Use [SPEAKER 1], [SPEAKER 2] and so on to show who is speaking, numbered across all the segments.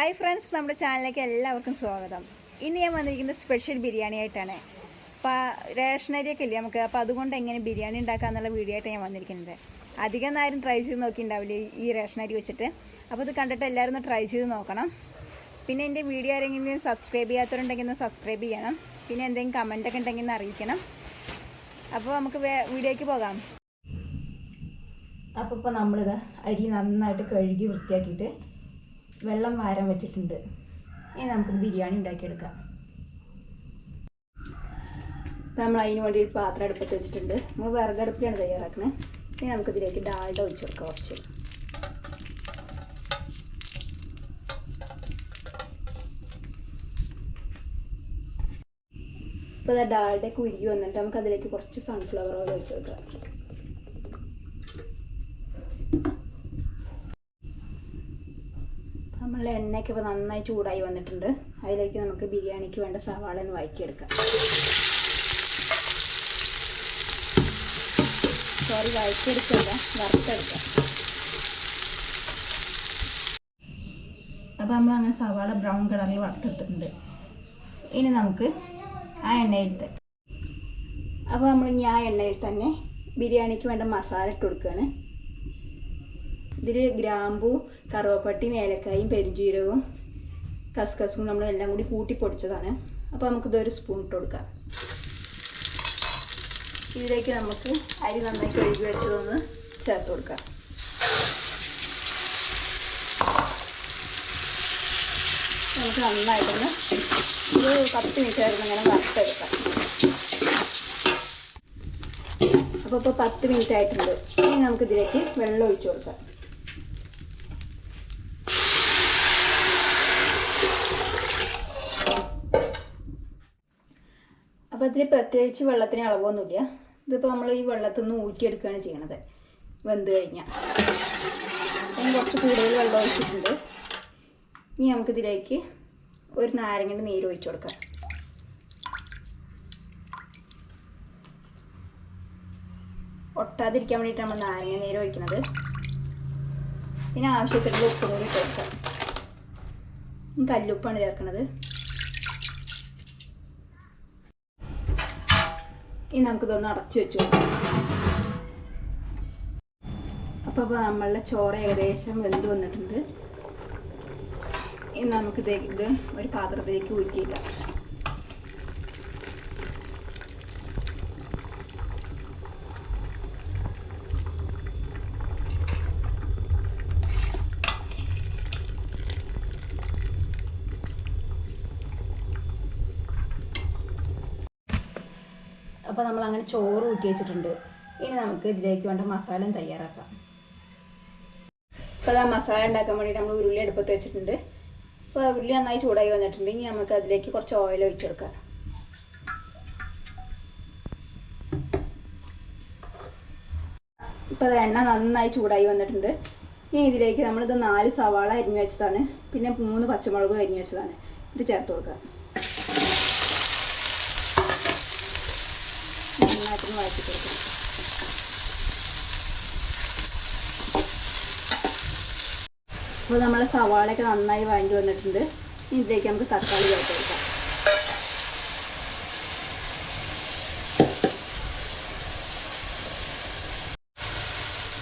[SPEAKER 1] Hi friends നമ്മുടെ ചാനലിലേക്ക് എല്ലാവർക്കും സ്വാഗതം. ഇന്ന് ഞാൻ വന്നിരിക്കുന്നത് സ്പെഷ്യൽ ബിരിയാണി ആയിട്ടാണ്. അപ്പോൾ റേഷനരിയൊക്കെ ഇല്ലേ നമുക്ക്? അപ്പോൾ അതുകൊണ്ട് എങ്ങനെ ബിരിയാണി ഉണ്ടാക്കാമെന്നുള്ള വീഡിയോ ആയിട്ട് ഞാൻ വന്നിരിക്കുന്നത്. അധികം നേരം ട്രൈ ചെയ്ത് നോക്കിയിട്ടുണ്ടാവില്ല ഈ- റേഷനരി വെച്ചിട്ട്? അപ്പോൾ ഇത് കണ്ടിട്ട് എല്ലാവരും ഒന്ന് ട്രൈ ചെയ്ത് നോക്കണം. പിന്നെ എന്റെ വീഡിയോ ആരെങ്കിലും സബ്സ്ക്രൈബ് ചെയ്യാത്തവരുണ്ടെങ്കിൽ ഒന്ന് സബ്സ്ക്രൈബ് ചെയ്യണം. പിന്നെ എന്തെങ്കിലും കമന്റ് ഒക്കെ ഉണ്ടെങ്കിൽ ഒന്ന് അറിയിക്കണം. അപ്പോൾ നമുക്ക് വീഡിയോയ്ക്ക് പോകാം. അപ്പോൾ ഇപ്പോൾ നമ്മളിത് അരി നന്നായിട്ട് കഴുകി വൃത്തിയാക്കിയിട്ട് വെള്ളം വാരാൻ വെച്ചിട്ടുണ്ട്. ഇനി നമുക്കിത് ബിരിയാണി ഉണ്ടാക്കിയെടുക്കാം. ഇപ്പം നമ്മൾ അതിന് വേണ്ടി ഒരു പാത്രം അടുപ്പത്ത് വെച്ചിട്ടുണ്ട്. നമ്മൾ വിറകടുപ്പിലാണ് തയ്യാറാക്കുന്നത് ഇനി നമുക്കിതിലേക്ക് ഡാൽഡ ഒഴിച്ചു കൊടുക്കാം കുറച്ച്. ഇപ്പോൾ ഡാൽഡ ഡാൽഡയൊക്കെ ഉരുകി വന്നിട്ട് നമുക്ക് അതിലേക്ക് കുറച്ച് സൺഫ്ലവർ ഓയിൽ ഒഴിച്ചു കൊടുക്കാം. നമ്മളുടെ എണ്ണയൊക്കെ ഇപ്പോൾ നന്നായി ചൂടായി വന്നിട്ടുണ്ട്. അതിലേക്ക് നമുക്ക് ബിരിയാണിക്ക് വേണ്ട സവാള ഒന്ന് വഴറ്റിയെടുക്കാം. സോറി വഴറ്റിയെടുക്കല്ല വറുത്തെടുക്കാം. അപ്പോൾ നമ്മൾ അങ്ങനെ സവാള ബ്രൗൺ കളറിൽ വറുത്തെടുത്തിട്ടുണ്ട്. ഇനി നമുക്ക് ആ എണ്ണയിലത്തെ അപ്പോൾ നമ്മൾ ഇനി ആ എണ്ണയിൽ തന്നെ ബിരിയാണിക്ക് വേണ്ട മസാല ഇട്ട് കൊടുക്കുകയാണ്. ഇതിൽ ഗ്രാമ്പു കറുവപ്പട്ടിയും ഏലക്കായും പെരുംജീരകവും കസ്കസും നമ്മൾ എല്ലാം കൂടി കൂട്ടി പൊടിച്ചതാണ്. അപ്പോൾ നമുക്കിത് ഒരു സ്പൂൺ ഇട്ട് കൊടുക്കാം. ഇതിലേക്ക് നമുക്ക് അരി നന്നായി കഴുകി വെച്ചതൊന്ന് ചേർത്ത് കൊടുക്കാം. നമുക്ക് നന്നായിട്ടൊന്ന് ഒരു പത്ത് മിനിറ്റ് ആയിരുന്നു ഇങ്ങനെ വറുത്തെടുക്കാം. അപ്പോൾ ഇപ്പോൾ പത്ത് മിനിറ്റ് ആയിട്ടുണ്ട്. ഇനി നമുക്കിതിലേക്ക് വെള്ളം ഒഴിച്ചു കൊടുക്കാം. ഇതിൽ പ്രത്യേകിച്ച് വെള്ളത്തിന് അളവൊന്നുമില്ല. ഇതിപ്പോൾ നമ്മൾ ഈ വെള്ളത്തിൽ നിന്ന് ഊറ്റിയെടുക്കുകയാണ് ചെയ്യണത്. വെന്ത് കഴിഞ്ഞാൽ അതിന് കുറച്ച് കൂടുതൽ വെള്ളം ഒഴിച്ചിട്ടുണ്ട്. ഇനി നമുക്കിതിലേക്ക് ഒരു നാരങ്ങയുടെ നീര് ഒഴിച്ചു കൊടുക്കാം. ഒട്ടാതിരിക്കാൻ വേണ്ടിയിട്ട് നമ്മൾ നാരങ്ങ നീര് ഒഴിക്കുന്നത് പിന്നെ ആവശ്യത്തിനുള്ള ഉപ്പ് കൂടി ചേർക്കാം. കല്ലുപ്പാണ് ചേർക്കുന്നത് ഇനി നമുക്കിതൊന്ന് അടച്ചു വെച്ചു അപ്പോൾ അപ്പോൾ നമ്മളുടെ ചോറ് ഏകദേശം വെന്ത് വന്നിട്ടുണ്ട്. ഇനി നമുക്കിത് ഇത് ഒരു പാത്രത്തിലേക്ക് ഊറ്റിയിടാം. അപ്പോൾ നമ്മൾ അങ്ങനെ ചോറ് ഊറ്റി വെച്ചിട്ടുണ്ട്. ഇനി നമുക്ക് ഇതിലേക്ക് വേണ്ട മസാലയും തയ്യാറാക്കാം. അപ്പോൾ ആ മസാല ഉണ്ടാക്കാൻ വേണ്ടി നമ്മൾ ഉരുളി അടുപ്പത്ത് വെച്ചിട്ടുണ്ട്. അപ്പോൾ ഉരുളി നന്നായി ചൂടായി വന്നിട്ടുണ്ട്. ഇനി നമുക്ക് അതിലേക്ക് കുറച്ച് ഓയിൽ ഒഴിച്ചെടുക്കാം ഇപ്പോൾ എണ്ണ നന്നായി ചൂടായി വന്നിട്ടുണ്ട്. ഇനി ഇതിലേക്ക് നമ്മളിത് നാല് സവാള അരിഞ്ഞു വെച്ചതാണ്. പിന്നെ മൂന്ന് പച്ചമുളകും അരിഞ്ഞു വെച്ചതാണ്. ഇത് ചേർത്ത് കൊടുക്കാം. നന്നായിട്ടൊന്ന് വഴറ്റി കൊടുക്കണം. അപ്പോൾ നമ്മൾ സവാളയൊക്കെ നന്നായി വഴഞ്ഞു വന്നിട്ടുണ്ട്. ഇതിലേക്ക് നമുക്ക് തക്കാളി ചേർത്ത് കൊടുക്കാം.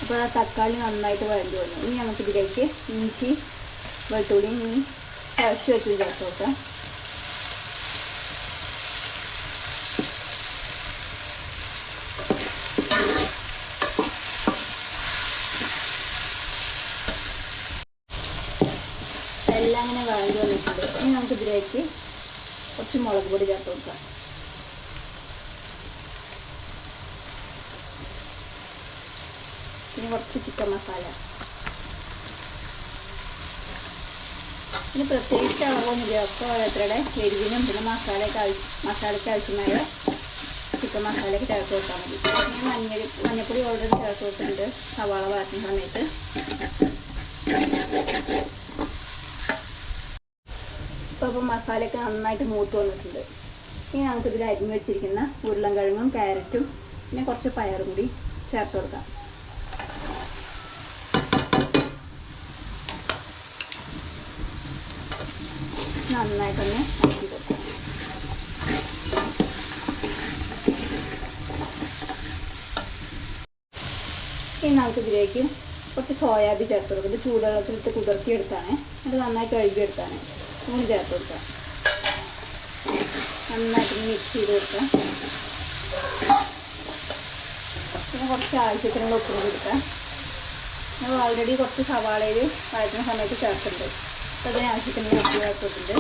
[SPEAKER 1] അപ്പോൾ ആ തക്കാളി നന്നായിട്ട് വഴഞ്ഞു വന്നു. ഇനി നമുക്ക് ഇതിലേക്ക് ഇഞ്ചി വെളുത്തുള്ളി ഇനി ഇറച്ചി വെച്ച് ചേർത്ത് കൊടുക്കാം എല്ലാം അങ്ങനെ വഴണ്ടി വന്നിട്ടുണ്ട് നമുക്ക് കുറച്ച് മുളക് പൊടി ചേർത്ത് കൊടുക്കാം പിന്നെ കുറച്ച് ചിക്കൻ മസാല. ഇനി പ്രത്യേകിച്ച് അളവൊന്നുമില്ല ഒക്കെ ഓരോരുത്തരുടെ എരിവിനും പിന്നെ മസാലയൊക്കെ മസാലയ്ക്ക് ആവശ്യമായ ചിക്കൻ മസാലയൊക്കെ ചേർത്ത് കൊടുത്താൽ മതി. പിന്നെ മഞ്ഞൾ മഞ്ഞപ്പൊടി ഓൾറെഡി ചേർത്ത് കൊടുത്തിട്ടുണ്ട്. സവാള വാട്ടുന്ന സമയത്ത്. ഇപ്പോൾ മസാലയൊക്കെ നന്നായിട്ട് മൂത്ത് വന്നിട്ടുണ്ട്. ഇനി നമുക്കിതിൽ അരിഞ്ഞ് വെച്ചിരിക്കുന്ന ഉരുളൻകിഴങ്ങും ക്യാരറ്റും പിന്നെ കുറച്ച് പയറും കൂടി ചേർത്ത് കൊടുക്കാം. നന്നായിട്ടൊന്ന് ഇളക്കി കൊടുക്കാം. ഇനി നമുക്ക് ഇതിലേക്ക് കുറച്ച് സോയാബീൻ ചേർത്ത് കൊടുക്കും. ഇത് ചൂടുവെള്ളത്തിലിട്ട് കുതിർത്തിയെടുത്താണ്. അത് നന്നായി കഴുകിയെടുത്താണ്. അങ്ങനെ ചേർത്ത് കൊടുക്കാം നന്നായിട്ട് മിക്സ് ചെയ്ത് കൊടുക്കാം കുറച്ച് ആവശ്യത്തിനുള്ള ഉപ്പ് കൂടി കൊടുക്കാം നമ്മൾ ഓൾറെഡി കുറച്ച് സവാളയിൽ വഴറ്റുന്ന സമയത്ത് ചേർത്തിട്ടുണ്ട്. അപ്പോൾ അതിന് ആവശ്യത്തിന് ഉപ്പ് ചേർത്തിട്ടുണ്ട്.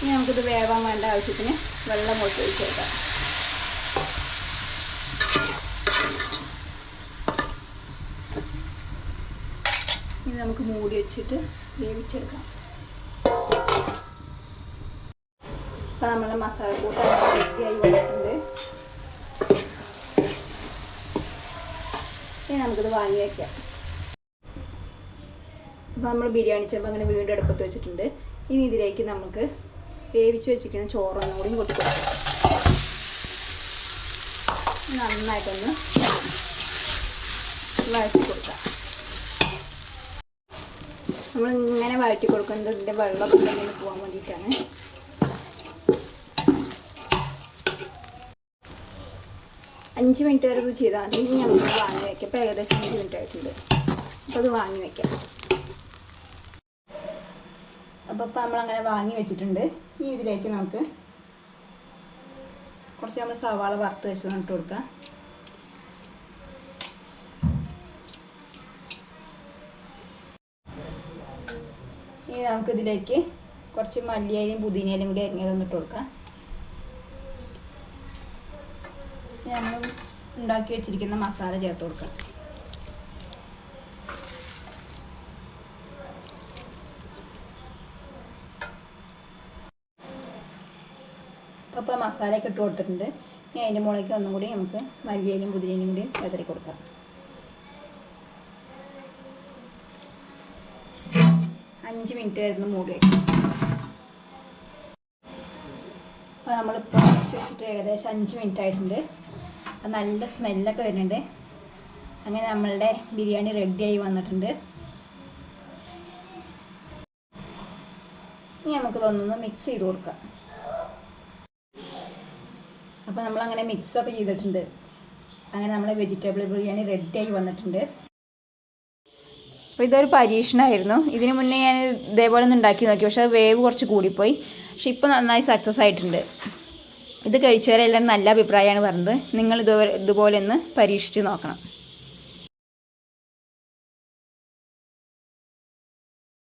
[SPEAKER 1] ഇനി നമുക്കിത് വേവാൻ വേണ്ട ആവശ്യത്തിന് വെള്ളം കൊടുത്ത് ഒഴിച്ച് നമുക്ക് മൂടി വെച്ചിട്ട് വേവിച്ചെടുക്കാം. അപ്പം നമ്മളെ മസാല റെഡിയായി വന്നിട്ടുണ്ട്. ഇനി നമുക്കിത് വാങ്ങി വയ്ക്കാം അപ്പം നമ്മൾ ബിരിയാണി ചെമ്പ് അങ്ങനെ വീണ്ടും അടുപ്പത്ത് വെച്ചിട്ടുണ്ട്. ഇനി ഇതിലേക്ക് നമുക്ക് വേവിച്ച് വെച്ചിരിക്കുന്ന ചോറൊന്നും കൂടി കൊടുക്കാം. നന്നായിട്ടൊന്ന് വഴറ്റി കൊടുക്കാം. നമ്മൾ ഇങ്ങനെ വഴറ്റി കൊടുക്കുന്നത് ഇതിന്റെ വെള്ളം ഇങ്ങനെ പോകാൻ വേണ്ടിയിട്ടാണ്. അഞ്ച് മിനിറ്റ് വരെ ഇത് ചെയ്താൽ മതി. ഇനി വാങ്ങി വയ്ക്കാം ഇപ്പോൾ ഏകദേശം അഞ്ച് മിനിറ്റ് ആയിട്ടുണ്ട്. അപ്പോൾ അത് വാങ്ങി വയ്ക്കാം അപ്പോൾ ഇപ്പോൾ നമ്മളങ്ങനെ വാങ്ങി വെച്ചിട്ടുണ്ട്. ഇനി ഇതിലേക്ക് നമുക്ക് കുറച്ച് നമ്മൾ സവാള വറുത്ത് വെച്ചതാണ് ഇട്ട് കൊടുക്കാം. ഇനി നമുക്കിതിലേക്ക് കുറച്ച് മല്ലിയിലയും പുതിനയിലും കൂടി അരിഞ്ഞതൊന്ന് ഇട്ട് കൊടുക്കാം. നമ്മൾ ഉണ്ടാക്കി വെച്ചിരിക്കുന്ന മസാല ചേർത്ത് കൊടുക്കാം. അപ്പോൾ മസാലയൊക്കെ ഇട്ട് കൊടുത്തിട്ടുണ്ട്. ഇനി അതിന്റെ മുളയ്ക്ക് ഒന്നും കൂടി നമുക്ക് മല്ലിയിലും പുതിനയിലും കൂടി ചേർത്തിട്ട് കൊടുക്കാം. അഞ്ച് മിനിറ്റ് ആയിരുന്നു മൂടി വയ്ക്കും അപ്പോൾ നമ്മളിപ്പോൾ അടച്ച് വെച്ചിട്ട് ഏകദേശം അഞ്ച് മിനിറ്റ് ആയിട്ടുണ്ട്. അപ്പം നല്ല സ്മെല്ലൊക്കെ വരുന്നുണ്ട്. അങ്ങനെ നമ്മളുടെ ബിരിയാണി റെഡിയായി വന്നിട്ടുണ്ട്. ഇനി നമുക്ക് ഇതൊന്നൊന്ന് മിക്സ് ചെയ്ത് കൊടുക്കാം. അപ്പോൾ നമ്മളങ്ങനെ മിക്സൊക്കെ ചെയ്തിട്ടുണ്ട്. അങ്ങനെ നമ്മുടെ വെജിറ്റബിൾ ബിരിയാണി റെഡിയായി വന്നിട്ടുണ്ട്. അപ്പോൾ ഇതൊരു പരീക്ഷണമായിരുന്നു ഇതിന് മുന്നേ ഞാൻ ഇതേപോലെ ഒന്ന് ഉണ്ടാക്കി നോക്കി പക്ഷേ വേവ് കുറച്ച് കൂടിപ്പോയി. പക്ഷെ ഇപ്പോൾ നന്നായി സക്സസ് ആയിട്ടുണ്ട്. ഇത് കഴിച്ചവരെല്ലാം നല്ല അഭിപ്രായമാണ് പറഞ്ഞത്. നിങ്ങൾ ഇതുപോലെ ഇതുപോലെ ഒന്ന് പരീക്ഷിച്ച് നോക്കണം.